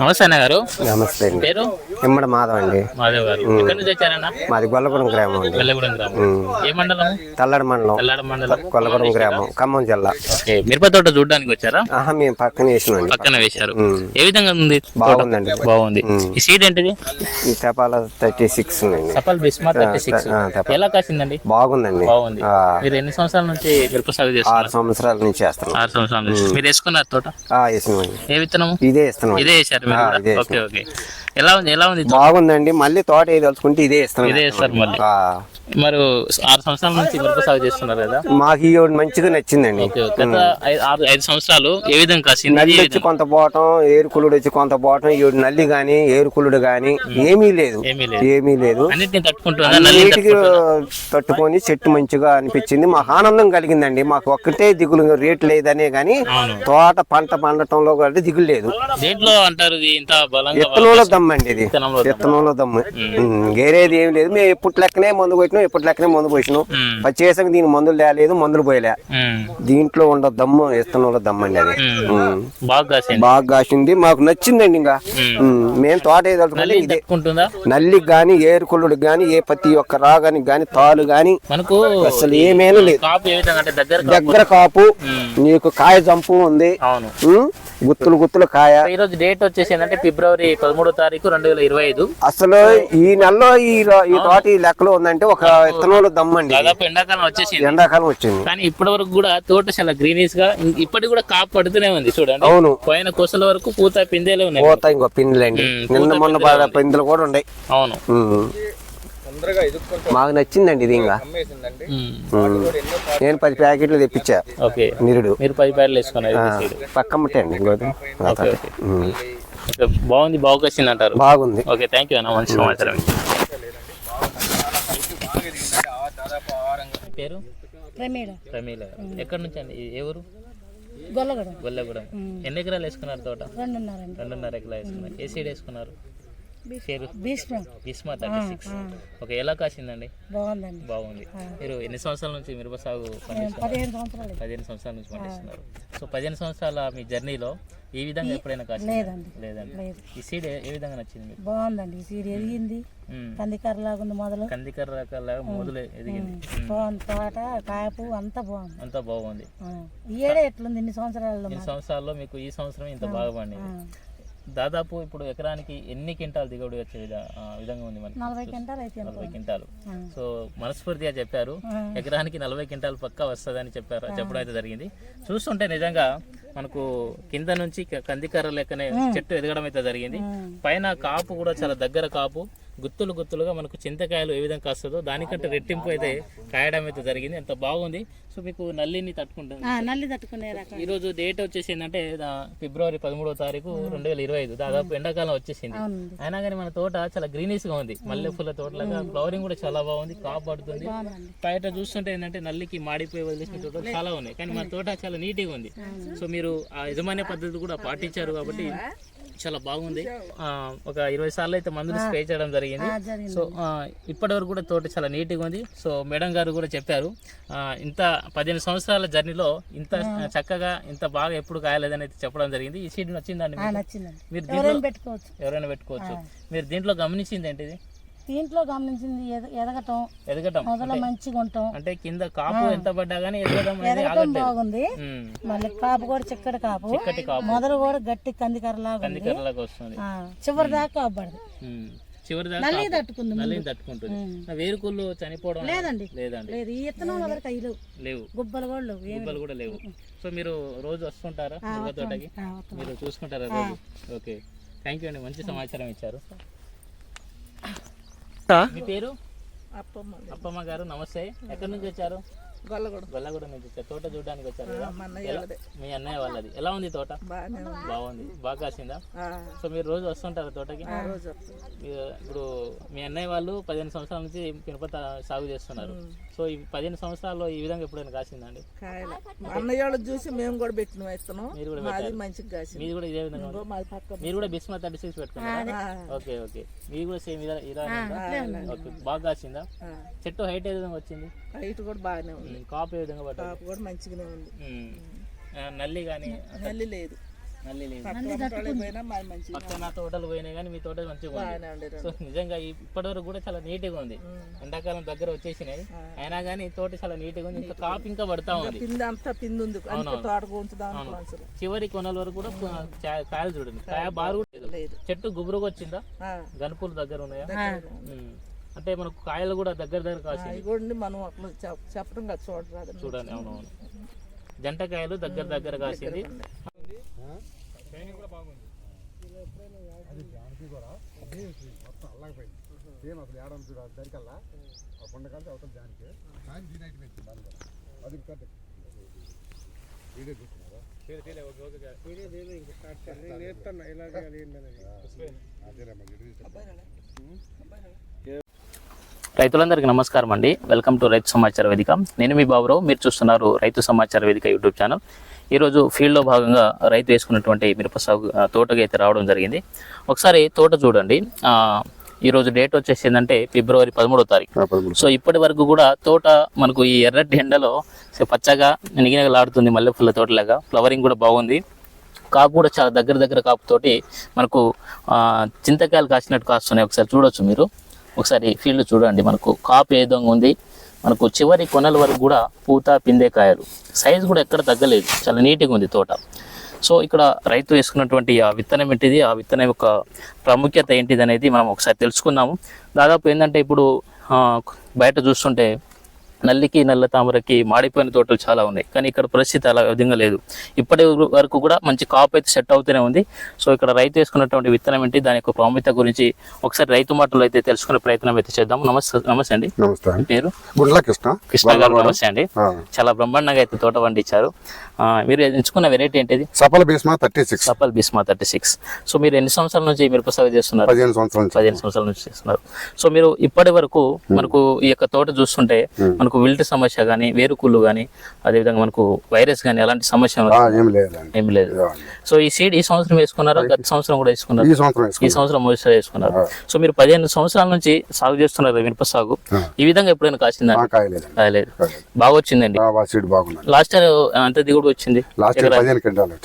నమస్తే అన్న గారు. నమస్తే అండి. పేరు? ఇమ్మడి మాధవ్ అండి. మాధవ్ గారు. ఎక్కడి నుంచి వచ్చారన్న? మాది గొల్లగూడెం గ్రామం అండి. వెల్లగూడెం గ్రామం. ఏ మండలం? తల్లడి మండలం. తెల్లాడ మండలం. గొల్లగూడెం గ్రామం ఖమ్మం జిల్లా. ఓకే. మిరప తోట చూడడానికి వచ్చారా? ఆహా మేము పక్కన వేసినాండి పక్కన వేశారు. ఏ విధంగా ఉంది? బాగుందండి. బాగుంది. ఈ సీడ్ ఏంటిది? ఈ తెపాల థర్టీ సిక్స్ అండి సఫల్ బిస్మా థర్టీ సిక్స్. ఎలా కాసిందండి? బాగుందండి. బాగుంది. మీరు ఎన్ని సంవత్సరాల నుంచి మిరప సాగు చేస్తున్నారు? ఆరు సంవత్సరాల నుంచి వేస్తున్నాం ఆరు సంవత్సరాల నుంచి. మీరు వేసుకున్నారు తోట? ఆ, విత్తనము? ఇదే ఇస్తున్నాం ఇదే మీరు? ఇదే ఓకే ఓకే. ఎలా ఉంది ఎలా ఉంది? బాగుందండి. మళ్ళీ తోట ఏది తలుచుకుంటే ఇదే ఇస్తున్నాం. ఇదే వేస్తారు మళ్ళీ. మరి ఆరు సంవత్సరాల నుంచి మిరప సాగు చేస్తున్నారు కదా? మాకు ఈ మంచిగా నచ్చిందండి. గత ఆరు ఐదు సంవత్సరాలు ఏ విధంగా నల్లి వచ్చి? కొంత పోవటం ఏరుకులుడు వచ్చి కొంత పోవటం ఈ నల్లి గాని ఏరుకులుడు గాని ఏమీ లేదు. ఏమీ లేదు. ఏమీ నీటికి తట్టుకొని చెట్టు మంచిగా అనిపించింది. మాకు ఆనందం కలిగిందండి. మాకు ఒక్కటే దిగులు రేటు లేదనే గాని. తోట పంట పండటంలో కూడా దిగులు లేదు. దేంట్లో అంటారు ఇది ఇంత బలంగా విత్తనంలో దమ్మండి ఇది. విత్తనంలో దమ్ము. విత్తనంలో దమ్ము. ఉమ్, వేరేది ఏం లేదు. మేము ఎప్పుడు లెక్కనే మందు కొట్టినాం ఎప్పుడు లెక్కనే మందు పోసినాం. పచ్చేసాక దీనికి మందులు తేలేదు మందులు పోయలే. దీంట్లో ఉండ దమ్ము విత్తనంలో దమ్మండి అది. ఉమ్. ఉమ్. బాగా కాసింది. మాకు నచ్చిందండి ఇంకా. మేము. తోట ఏదలుచుకుంటే నల్లి నల్లికి గాని ఏరుకుళ్ళుడికి గాని ఏ ప్రతి ఒక్క రాగానికి గాని తాలు గాని మనకు అసలు ఏమేనూ లేదు. దగ్గర కాపు. నీకు కాయ జంపు ఉంది. గుత్తులు గుత్తులు కాయ. ఈ రోజు డేట్ వచ్చేసి ఏంటంటే ఫిబ్రవరి పదమూడో తారీఖు రెండు వేల ఇరవై ఐదు. అసలు ఈ నెలలో ఈ తోట ఈ లెక్కలో ఉందంటే ఒక విత్తనంలో దమ్మండి దాదాపు ఎండాకాలం వచ్చేసింది. ఎండాకాలం వచ్చింది. కానీ ఇప్పటి వరకు కూడా తోట చాలా గ్రీనీస్గా ఇప్పటికి కూడా కాపు పడుతూనే ఉంది చూడండి. అవును. పోయిన కోసల వరకు పూత పిందేలే ఉన్నాయి. పోతాయి ఇంకో పిందులండి. నిన్న మొన్న బాగా పిందులు కూడా ఉన్నాయి. అవును. ఉమ్. మాకు నచ్చిందండి ఇది ఇంకా. నేను పది ప్యాకెట్లు తెప్పించా. ఓకే. నిరుడు. మీరు పది ప్యాడ్లు వేసుకున్నారు ఓకే ఓకే, బాగుంది బాగా వచ్చింది అంటారు బాగుంది. ఓకే థ్యాంక్ యూ అన్న మంచి సమాచారం పేరు? ప్రమేడ ప్రమీల. ఎక్కడి నుంచి అండి? ఏ ఊరు? గొల్లగూడెం. గొల్లగూడెం. ఎన్ని ఎకరాలు వేసుకున్నారు తోట? రెండున్నారండి రెండున్నర ఎకరాలు వేసుకున్నారు. ఏ సీడ్ వేసుకున్నారు? భీష్మ. Thirty six. ఓకే ఎలా కాసిందండి? బాగుందండి. బాగుంది. మీరు ఎన్ని సంవత్సరాల నుంచి మిరప సాగు పండిస్తున్నారు? పదిహేను సంవత్సరాలు. నుంచి పండిస్తున్నారు. సో పదిహేను సంవత్సరాల మీ జర్నీలో ఈ విధంగా ఎప్పుడైనా కాసింది? లేదండి. లేదండి. లేదు. ఈ సీడ్ ఏ విధంగా నచ్చింది బాగుందండి. ఈ సీడ్ ఎదిగింది మ్మ్. కందికర్రలాగా ఉంది మొదలు. కందికర్ర రకాల మొదలు ఎదిగింది. బాగుంది. తోట కాయపు అంతా బాగుంది. అంతా బాగుంది. ఈ ఏడే ఎట్లుంది? ఇన్ని సంవత్సరాలలో ఈ సంవత్సరాల్లో మీకు ఈ సంవత్సరం ఇంత బాగా పండింది. దాదాపు ఇప్పుడు ఎకరానికి ఎన్ని క్వింటాలు దిగుబడి వచ్చే విధంగా ఉంది మనకి? నలభై గంటలు అయితే నలభై క్వింటాలు. సో మనస్ఫూర్తిగా చెప్పారు. ఎకరానికి నలభై క్వింటాలు పక్కా వస్తుందని చెప్పారు చెప్పడం అయితే జరిగింది. చూస్తుంటే నిజంగా మనకు కింద నుంచి కందికర్ర లెక్కనే చెట్టు ఎదగడం అయితే జరిగింది. పైన కాపు కూడా చాలా దగ్గర కాపు. గుత్తులు గుత్తులుగా మనకు చింతకాయలు ఏ విధంగా కాస్తుందో దానికంటే రెట్టింపు అయితే కాయడం అయితే జరిగింది. అంత బాగుంది. సో మీకు నల్లిని తట్టుకుంటుంది. నల్లి తట్టుకునే రకం. ఈ రోజు డేట్ వచ్చేసి ఏంటంటే ఫిబ్రవరి పదమూడవ తారీఖు రెండు వేల ఇరవై ఐదు. దాదాపు ఎండాకాలం వచ్చేసింది. అయినా కానీ మన తోట చాలా గ్రీనిష్గా ఉంది. మల్లె పూల తోటలాగా ఫ్లవరింగ్ కూడా చాలా బాగుంది. కాపు పడుతుంది. బయట చూస్తుంటే ఏంటంటే నల్లికి మాడిపోయి వదిలేసిన తోటలు చాలా ఉన్నాయి. కానీ మన తోట చాలా నీట్గా ఉంది. సో మీరు ఆ యజమాన్య పద్ధతి కూడా పాటించారు కాబట్టి చాలా బాగుంది. ఒక ఇరవై సార్లు అయితే మందులు స్ప్రే చేయడం జరిగింది. సో ఇప్పటి వరకు కూడా తోట చాలా నీట్గా ఉంది. సో మేడం గారు కూడా చెప్పారు ఇంత పదిహేను సంవత్సరాల జర్నీలో ఇంత చక్కగా ఇంత బాగా ఎప్పుడు కాయలేదని అయితే చెప్పడం జరిగింది. ఈ సీడ్ నచ్చిందండి. మీరు దీంట్లో ఎవరైనా పెట్టుకోవచ్చు. ఎవరైనా పెట్టుకోవచ్చు. మీరు దీంట్లో గమనించింది ఏంటిది? దీంట్లో గమనించింది ఎద- ఎదగటం ఎదగటం. మొదలు మంచిగా ఉండటం. అంటే కింద కాపు ఎంత పడ్డా కానీ ఎదగడం అనేది ఎదగటం బాగుంది. మళ్ళీ కాపు కూడా చిక్కటి కాపు. మొదలు కూడా గట్టి కందికర్రలాగా ఉంది. కందికర్రలాగా వస్తుంది. చివరి దాకా కాపడదు. ఉమ్. చివరి దాకా నల్లి కాపు. తట్టుకుంది. నల్లిని తట్టుకుంటుంది. ఆ వేరుకుళ్ళు చనిపోవడం లేదండి. లేదండి. లేదు. ఈ ఇత్తనం వరకు అయ్యలు లేవు. గుబ్బలు కూడా లేవు. ఏమి గుబ్బలు కూడా లేవు. సో మీరు రోజు వస్తుంటారా? తోటకి. మీరు చూసుకుంటారా రోజు? ఓకే. థ్యాంక్ యూ అండి. మంచి సమాచారం ఇచ్చారు. మీ పేరు? అప్పమ్మ గారు నమస్తే. ఎక్కడి నుంచి వచ్చారు? గొల్లగూడెం. గొల్లగూడ నుంచి తోట చూడడానికి వచ్చారు కదా? మా అన్నయ్య వాళ్ళది. ఎలా ఉంది తోట? బాగుంది. బాగా కాసిందా? సో మీరు రోజు వస్తుంటారు తోటకి? మీరు ఇప్పుడు మీ అన్నయ్య వాళ్ళు పదిహేను సంవత్సరాల నుంచి మిరప సాగు చేస్తున్నారు. సో ఈ పదిహేను సంవత్సరాల్లో ఈ విధంగా ఎప్పుడైనా కాసిందండి అన్నయ్య చూసి మేము కూడా పెట్టిన వేస్తున్నాం. మీరు కూడా మాది మంచిగా కాసింది. మీది కూడా ఇదే విధంగా మీరు కూడా బిస్మా థర్టీ సిక్స్ పెట్టుకున్నారా? Okay okay. మీరు కూడా సేమ్ ఇలా ఓకే బాగా కాసిందా. చెట్టు హైట్ ఏ విధంగా వచ్చింది? హైట్ కూడా బాగానే ఉంది. కాపు ఏ విధంగా పడ్డది కాపు కూడా మంచిగానే ఉంది. నల్లి కానీ నల్లి లేదు. నల్లి లేదు. పక్కన పోయినా మా మంచి పక్కన తోటలు పోయినాయి కానీ మీ తోట మంచిగా సో నిజంగా ఈ- ఇప్పటివరకు కూడా చాలా నీట్గా ఉంది. ఎండాకాలం దగ్గర వచ్చేసినాయి. అయినా కానీ తోట చాలా నీట్గా ఉంది. ఇంకా కాపు ఇంకా పడతా ఉంది. చివరి కొనల వరకు కూడా కాయలు చూడండి. కాయ బారు కూడా లేదు. లేదు చెట్టు గుబురుగా వచ్చిందా? గనుపులు దగ్గర ఉన్నాయా. అంటే మనకు కాయలు కూడా దగ్గర దగ్గర కాసింది మనం అట్లా చెప్పడం కదా చూడరాదు చూడండి అవునవును జంట కాయలు దగ్గర దగ్గర కాసింది రైతులందరికీ నమస్కారం అండి. వెల్కమ్ టు రైతు సమాచార వేదిక. నేను మీ బాబురావు. మీరు చూస్తున్నారు రైతు సమాచార వేదిక యూట్యూబ్ ఛానల్. ఈరోజు ఫీల్డ్లో భాగంగా రైతు వేసుకున్నటువంటి మిరప సాగు తోటకి అయితే రావడం జరిగింది. ఒకసారి తోట చూడండి. ఈరోజు డేట్ వచ్చేసి ఏంటంటే ఫిబ్రవరి పదమూడో తారీఖు. సో ఇప్పటి వరకు కూడా తోట మనకు ఈ ఎర్రటి ఎండలో పచ్చగా నిగినగలాడుతుంది మల్లెపూల తోటలాగా. ఫ్లవరింగ్ కూడా బాగుంది. కాపు కూడా చాలా దగ్గర దగ్గర కాపుతోటి మనకు చింతకాయలు కాసినట్టు కాస్తున్నాయి. ఒకసారి చూడొచ్చు మీరు. ఒకసారి ఫీల్డ్ చూడండి. మనకు కాపు ఏ విధంగా ఉంది. మనకు చివరి కొనల వరకు కూడా పూత పిందే కాయలు. సైజు కూడా ఎక్కడ తగ్గలేదు. చాలా నీట్గా ఉంది తోట. సో ఇక్కడ రైతు వేసుకున్నటువంటి ఆ విత్తనం ఏంటిది? ఆ విత్తనం యొక్క ప్రాముఖ్యత ఏంటిది అనేది మనం ఒకసారి తెలుసుకుందాము. దాదాపు ఏంటంటే ఇప్పుడు బయట చూస్తుంటే నల్లికి నల్ల తామరకి మాడిపోయిన తోటలు చాలా ఉన్నాయి. కానీ ఇక్కడ పరిస్థితి అలా విధంగా లేదు. ఇప్పటి వరకు కూడా మంచి కాపు అయితే సెట్ అవుతూనే ఉంది. సో ఇక్కడ రైతు వేసుకున్నటువంటి విత్తనం ఏంటి? దాని యొక్క ప్రాముఖ్యత గురించి ఒకసారి రైతు మాటలు అయితే తెలుసుకునే ప్రయత్నం అయితే చేద్దాం. నమస్తే నమస్తే అండి. నమస్తే పేరు? కృష్ణ కృష్ణ గారు నమస్తే అండి. చాలా బ్రహ్మాండంగా అయితే తోట పండించారు. మీరు ఎంచుకున్న వెరైటీ ఏంటిది? Saphala Bhishma thirty six. Saphal Bhishma thirty six. So మీరు ఎన్ని సంవత్సరాల నుంచి మిరప సాగు చేస్తున్నారు? పదిహేను సంవత్సరాల నుంచి. పదిహేను సంవత్సరాల నుంచి చేస్తున్నారు. సో మీరు ఇప్పటి వరకు మనకు ఈ యొక్క తోట చూస్తుంటే మనకు విల్ట్ సమస్య కానీ వేరుకుళ్ళు కానీ అదేవిధంగా మనకు వైరస్ కానీ అలాంటి సమస్య ఏం లేదు. సో ఈ సీడ్ ఈ సంవత్సరం వేసుకున్నారా? గత సంవత్సరం కూడా వేసుకున్నారు? ఈ సంవత్సరం మొదటిసారి వేసుకున్నారు? సో మీరు పదిహేను సంవత్సరాల నుంచి సాగు చేస్తున్నారు కదా మిరప సాగు. ఈ విధంగా ఎప్పుడైనా కాసిందా? కాయలేదు. బాగా వచ్చిందండి. లాస్ట్ ఇయర్ అంత దిగుడు వచ్చింది?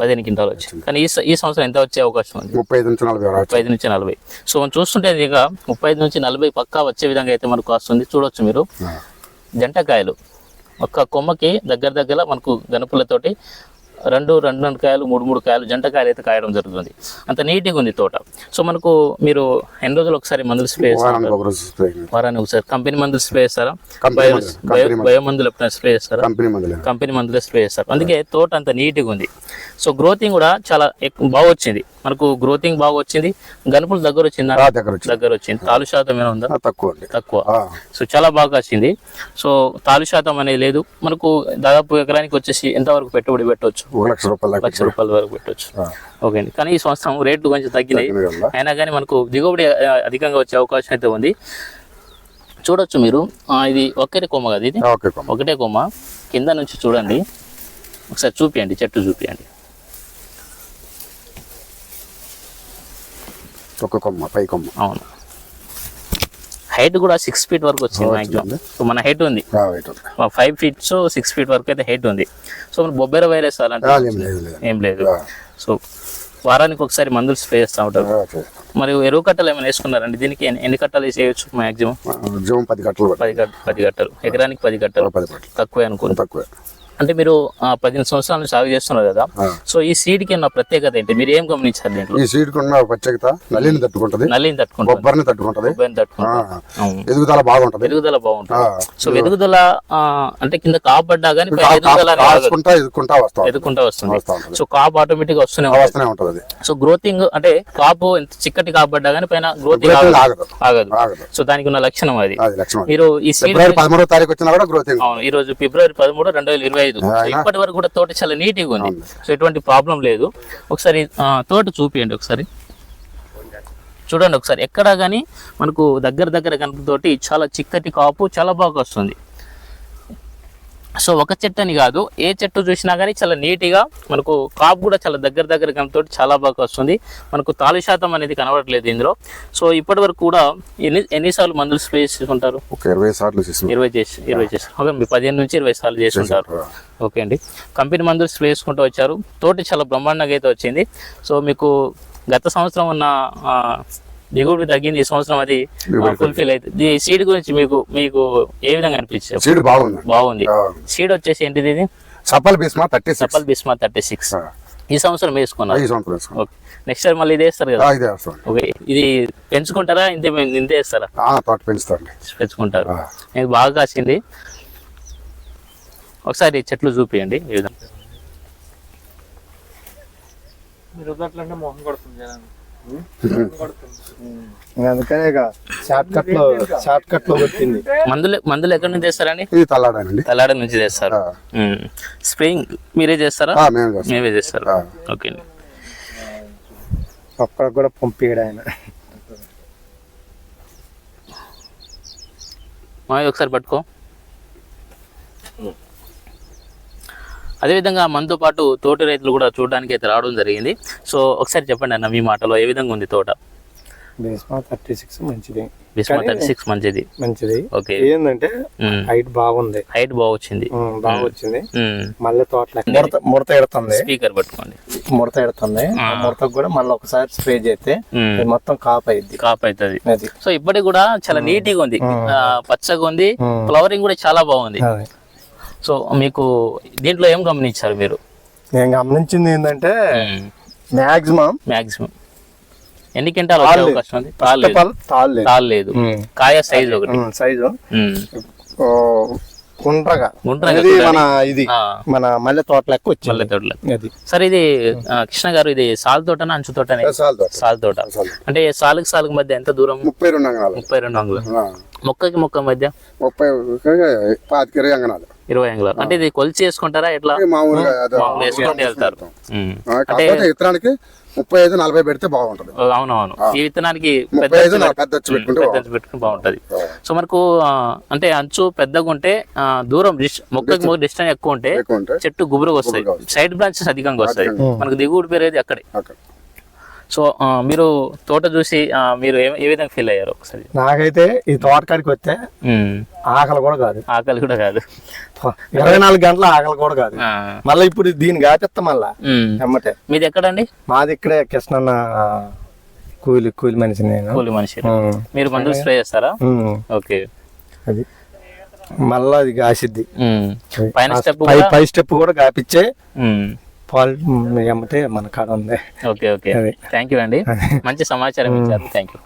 పదిహేను క్వింటాలు వచ్చింది. కానీ ఈ సంవత్సరం ఎంత వచ్చే అవకాశం ఉంది? ముప్పై ఐదు నుంచి నలభై ముప్పై ఐదు నుంచి నలభై. సో మనం చూస్తుంటే ఇక ముప్పై ఐదు నుంచి నలభై పక్కా వచ్చే విధంగా అయితే మనకు వస్తుంది. చూడొచ్చు మీరు. జంటకాయలు. ఒక్క కొమ్మకి దగ్గర దగ్గర మనకు గనుపులతోటి రెండు రెండు రెండు కాయలు మూడు మూడు కాయలు జంటకాయలు అయితే కాయడం జరుగుతుంది. అంత నీట్గా ఉంది తోట. సో మనకు మీరు ఎన్ని రోజులు ఒకసారి మందులు స్ప్రే చేస్తారు? వారానికి ఒకసారి కంపెనీ మందులు స్ప్రే చేస్తారా? బయో మందులు, ఎప్పుడైనా స్ప్రే చేస్తారా? కంపెనీ మందులే. స్ప్రే చేస్తారు. అందుకే తోట అంత నీట్గా ఉంది. సో గ్రోతింగ్ కూడా చాలా ఎక్కువ బాగా వచ్చింది. మనకు గ్రోతింగ్ బాగా వచ్చింది. గనుపులు దగ్గర వచ్చిందా? దగ్గర వచ్చింది. తాలు శాతం ఏమైనా ఉందా? తక్కువ తక్కువ. సో చాలా బాగా వచ్చింది. సో తాలు శాతం అనేది లేదు. మనకు దాదాపు ఎకరానికి వచ్చేసి ఎంతవరకు పెట్టుబడి పెట్టవచ్చు? ఒక లక్ష రూపాయల లక్ష రూపాయల వరకు పెట్టవచ్చు ఆ, ఓకే అండి. కానీ ఈ సంవత్సరం రేట్లు కొంచెం తగ్గినాయి. అయినా కానీ మనకు దిగుబడి అధికంగా వచ్చే అవకాశం అయితే ఉంది. చూడొచ్చు మీరు. ఇది ఒక్కరి కొమ్మ కదా ఇది. ఒకటే కొమ్మ. కింద నుంచి చూడండి. ఒకసారి చూపియండి చెట్టు చూపియండి. ఒక కొమ్మ పై కొమ్మ. అవును. హైట్ కూడా సిక్స్ ఫీట్ వరకు వచ్చింది. మ్యాక్సిమం సో మన హైట్ ఉంది. ఫైవ్ ఫీట్స్ సిక్స్ ఫీట్ వరకు అయితే హైట్ ఉంది. సో మన బొబ్బెర వైరస్ అలాంటి ఏం లేదు. సో వారానికి ఒకసారి మందులు స్ప్రే చేస్తూ ఉంటారు. ఆ, చేస్తాం. మరి ఎరువు కట్టలు ఏమైనా వేసుకున్నారండి? దీనికి ఎన్ని- కట్టలు వేసేయచ్చు మాక్సిమం పది పడుతుంది పది గట్టలు ఎకరానికి పది గంటలు తక్కువే అనుకుంటా. తక్కువే. అంటే మీరు పదిహేను సంవత్సరాల నుంచి సాగు చేస్తున్నారు కదా. సో ఈ సీడ్కి ఉన్న ప్రత్యేకత ఏంటి? మీరు ఏం గమనించారు దీంట్లో? ఈ సీడ్ ఉన్న ప్రత్యేకత నల్లిని తట్టుకుంటది నల్లిని తట్టుకుంటుంది. బొబ్బరిని తట్టుకుంటది. తట్టుకుంటుంది. ఎదుగుదల బాగుంటది. ఎదుగుదల బాగుంటుంది. సో ఎదుగుదల. అంటే కింద కాపడ్డా కానీ ఎదుగుదల వస్తాం ఎదుర్కొంటా వస్తుంది. సో కాపు ఆటోమేటిక్గా వస్తూనే ఉంటుంది. వస్తూనే ఉంటది సో గ్రోతింగ్ అంటే కాపు ఎంత చిక్కటి కాపడ్డా కానీ పైన గ్రోతింగ్ ఆగదు. సో దానికి ఉన్న లక్షణం అది. మీరు ఈ సీడ్ ఫిబ్రవరి పదమూడో తారీఖు వచ్చినా కూడా గ్రోతింగ్ అవును ఈ రోజు ఫిబ్రవరి పదమూడు రెండు వేల ఇరవై అయినా- ఇప్పటి వరకు కూడా తోట చాలా నీట్గా ఉంది. సో ఎటువంటి ప్రాబ్లం లేదు. ఒకసారి తోట చూపియండి ఒకసారి. చూడండి ఒకసారి. ఎక్కడా కానీ మనకు దగ్గర దగ్గర కనుకతోటి చాలా చిక్కటి కాపు చాలా బాగా వస్తుంది. సో ఒక చెట్టు అని కాదు ఏ చెట్టు చూసినా కానీ చాలా నీట్గా మనకు కాపు కూడా చాలా దగ్గర దగ్గర కనుతో చాలా బాగా వస్తుంది. మనకు తాళి శాతం అనేది కనబడట్లేదు ఇందులో. సో ఇప్పటి వరకు కూడా ఎన్ని ఎన్నిసార్లు మందులు స్ప్రే చేసుకుంటారు? ఇరవై సార్లు ఇరవై చేసి ఇరవై చేసి. ఓకే మీ పదిహేను నుంచి ఇరవై సార్లు చేసుకుంటారు. ఓకే అండి. కంపెనీ మందులు స్ప్రే చేసుకుంటూ వచ్చారు. తోటి చాలా బ్రహ్మాండంగా అయితే వచ్చింది. సో మీకు గత సంవత్సరం ఉన్న దిగుబడి తగ్గింది ఈ సంవత్సరం అది ఫుల్ఫిల్ అవుతుంది ఈ సీడ్ గురించి మీకు మీకు ఏ విధంగా అనిపించారు సీడ్ బాగుంది. బాగుంది. సీడ్ వచ్చేసి ఏంటిది ఇది? Saphal Bhishma thirty Saphal Bhishma thirty six. ఈ సంవత్సరం వేసుకున్నారు? సంవత్సరం. ఓకే. నెక్స్ట్ ఇయర్ మళ్ళీ ఇదే వేస్తారు కదా? ఆ, ఇదే ఓకే. ఇది పెంచుకుంటారా? ఇంతే ఇంతే వేస్తారా? తోట పెంచుతాండి పెంచుకుంటారు. మీకు బాగా కాసింది. ఒకసారి చెట్లు చూపియండి. ఈ విధంగా. అందుకనే ఇక షార్ట్ కట్లో షార్ట్ కట్లో వచ్చింది మందులు మందులు ఎక్కడి నుంచి తెస్తారండి? ఇది తల్లాడానండి తలాడ నుంచి తెస్తారు. స్ప్రేయింగ్ మీరే చేస్తారా? మేము చేస్తాం. మేమే చేస్తారు. ఓకే అండి. అక్కడ కూడా పంపించాడు ఆయన. మావి ఒకసారి పట్టుకో. అదేవిధంగా మనతో పాటు తోట రైతులు కూడా చూడడానికి అయితే రావడం జరిగింది. సో ఒకసారి చెప్పండి అన్న మీ మాటలో ఏ విధంగా ఉంది తోట? థర్టీ సిక్స్ మంచిది. థర్టీ సిక్స్ మంచిది. మంచిది. ఓకే. ఏంటంటే హైట్ బాగుంది. హైట్ బాగా వచ్చింది ఉమ్, బాగా వచ్చింది మళ్ళీ తోటలో ముడత ముడత ఎడుతుంది. స్పీకర్ పట్టుకోండి. ముడత ఎడుతుంది. ఆ. ముడతకు కూడా మళ్ళీ ఒకసారి స్ప్రే చేస్తే మొత్తం కాప్ అయింది కాప్ అవుతుంది అది. సో ఇప్పటికి కూడా చాలా నీట్గా ఉంది. ఆ, పచ్చగా ఉంది. ఫ్లవరింగ్ కూడా చాలా బాగుంది. సో మీకు దీంట్లో ఏం గమనించారు మీరు? నేను గమనించింది ఏంటంటే మాక్సిమం ఎన్ని క్వింటాలు వచ్చే అవకాశం ఉంది? తాళ్ళు. తాళ్ళు. కాయ సైజ్ ఒకటి. సైజు గుండ్రగా. గుండ్రగా. మన ఇది. మన మల్లె తోట లెక్క వచ్చింది. మల్లె అది. సరే ఇది కృష్ణ గారు ఇది సాల్ తోటనా అంచు తోటనే? సాల్ తోట. తోట. అంటే సాలుకి సాలుకి మధ్య ఎంత దూరం? ముప్పై రెండు అంగనాలు. ముప్పై రెండు అంగుళాలు. ఆ, మొక్కకి మొక్క మధ్య? ముప్పై పాతిక అంగనాలు. ఇరవై అంగుళాలు అంటే ఇది కొలిచి వేసుకుంటారా? ఎట్లా? మామూలుగా వేసుకుంటే వెళ్తారు. కాకపోతే విత్తనానికి ముప్పై ఐదు నలభై పెడితే బాగుంటది. అవునవును. ఈ విత్తనానికి పెట్టుకుంటే పెట్టుకుని బాగుంటది. సో మనకు అంటే అంచు పెద్దగా ఉంటే దూరం మొక్కకి మొక్క డిస్టెన్స్ ఎక్కువ ఉంటే చెట్టు గుబురుగా వస్తాయి. సైడ్ బ్రాంచెస్ అధికంగా వస్తాయి. మనకు దిగుబడి పెరిగేది అక్కడ. సో మీరు తోట చూసి మీరు ఏ విధంగా ఫీల్ అయ్యారు ఒకసారి నాకైతే ఈ తోటకాడికి వస్తే. ఆకలి కూడా కాదు ఆకలి కూడా కాదు ఇరవై నాలుగు గంటల ఆకలి కూడా కాదు. మళ్ళీ ఇప్పుడు దీన్ని కాపిస్తా మళ్ళా మ్మ్. ఎమ్మటే మీది ఎక్కడండి మాది ఇక్కడే కృష్ణన్న కూలి కూలి మనిషి నేను కూలి మనిషి. మీరు మందులు స్ప్రే చేస్తారా. ఓకే అది మళ్ళా అది కాసిద్ది. పైన స్టెప్ పై స్టెప్ కూడా కాపిచ్చే. పాలు ఎమ్మటే మన కాడ ఉంది. Okay okay. థ్యాంక్ యూ అండి. మంచి సమాచారం ఇచ్చారు. Thank you